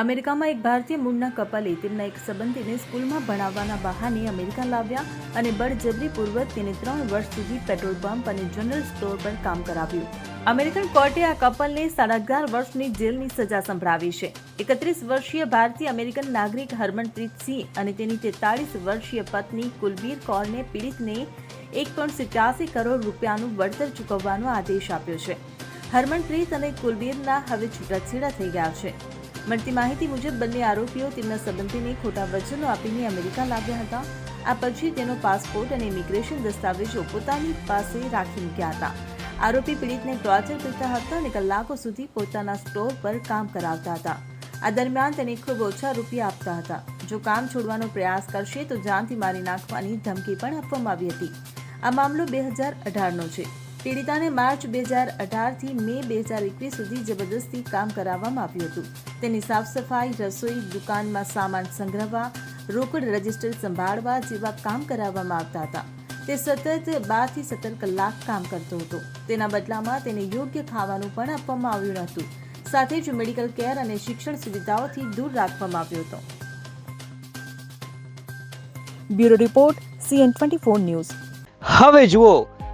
અમેરિકામાં એક ભારતીય મૂળના કપલે તેમના એક સંબંધીને સ્કૂલમાં ભણાવવાના બહાને અમેરિકા લાવ્યા અને બળજબરીપૂર્વક તેને ત્રણ વર્ષ સુધી પેટ્રોલ પંપ અને જનરલ સ્ટોર પર કામ કરાવ્યું. અમેરિકન કોર્ટે આ કપલને સાડા અગિયાર વર્ષની જેલની સજા સંભળાવી છે. એકત્રીસ વર્ષીય ભારતીય અમેરિકન નાગરિક હરમનપ્રીત સિંહ અને તેની તેતાળીસ વર્ષીય પત્ની કુલબીર કૌરને પીડિતને એક પોઈન્ટ સિત્યાસી કરોડ રૂપિયાનું વળતર ચૂકવવાનો આદેશ આપ્યો છે. હરમનપ્રીત અને કુલબીરના હવે છૂટાછેડા થઈ ગયા છે. મળતી માહિતી મુજબ બંને આરોપીઓ તેમના સંબંધીને ખોટા વચનો આપીને અમેરિકા લાવ્યા હતા. આ પછી તેનો પાસપોર્ટ અને ઇમિગ્રેશન દસ્તાવેજો પોતાની પાસે રાખી મૂક્યા હતા. આરોપી પીડિતને ટોર્ચર કરતા હતા અને કલાકો સુધી પોતાના સ્ટોર પર કામ કરાવતા હતા. આ દરમિયાન તેને ખૂબ ઓછા રૂપિયા આપતા હતા. જો કામ છોડવાનો પ્રયાસ કરશે તો જાનથી મારી નાખવાની ધમકી પણ આપવામાં આવી હતી. આ મામલો બે હજાર અઢારનો છે. પીડિતાને માર્ચ બે હજાર અઢારથી મે બે હજાર એકવીસ સુધી જબરદસ્તી કામ કરાવવામાં આવ્યું હતું. તેની સાફ સફાઈ રસોઈ દુકાનમાં સામાન સંગ્રહવા રોકડ રજિસ્ટર સંભાળવા જેવા કામ કરાવવામાં આવતા હતા. તે સતત બારથી સત્તર કલાક કામ કરતો હતો. તેના બદલામાં તેને યોગ્ય ખાવાનું પણ આપવામાં આવ્યું નહોતું. સાથે જ મેડિકલ કેર અને શિક્ષણ સુવિધાઓથી દૂર રાખવામાં આવ્યો હતો. Bureau report CN twenty four news. હવે જુઓ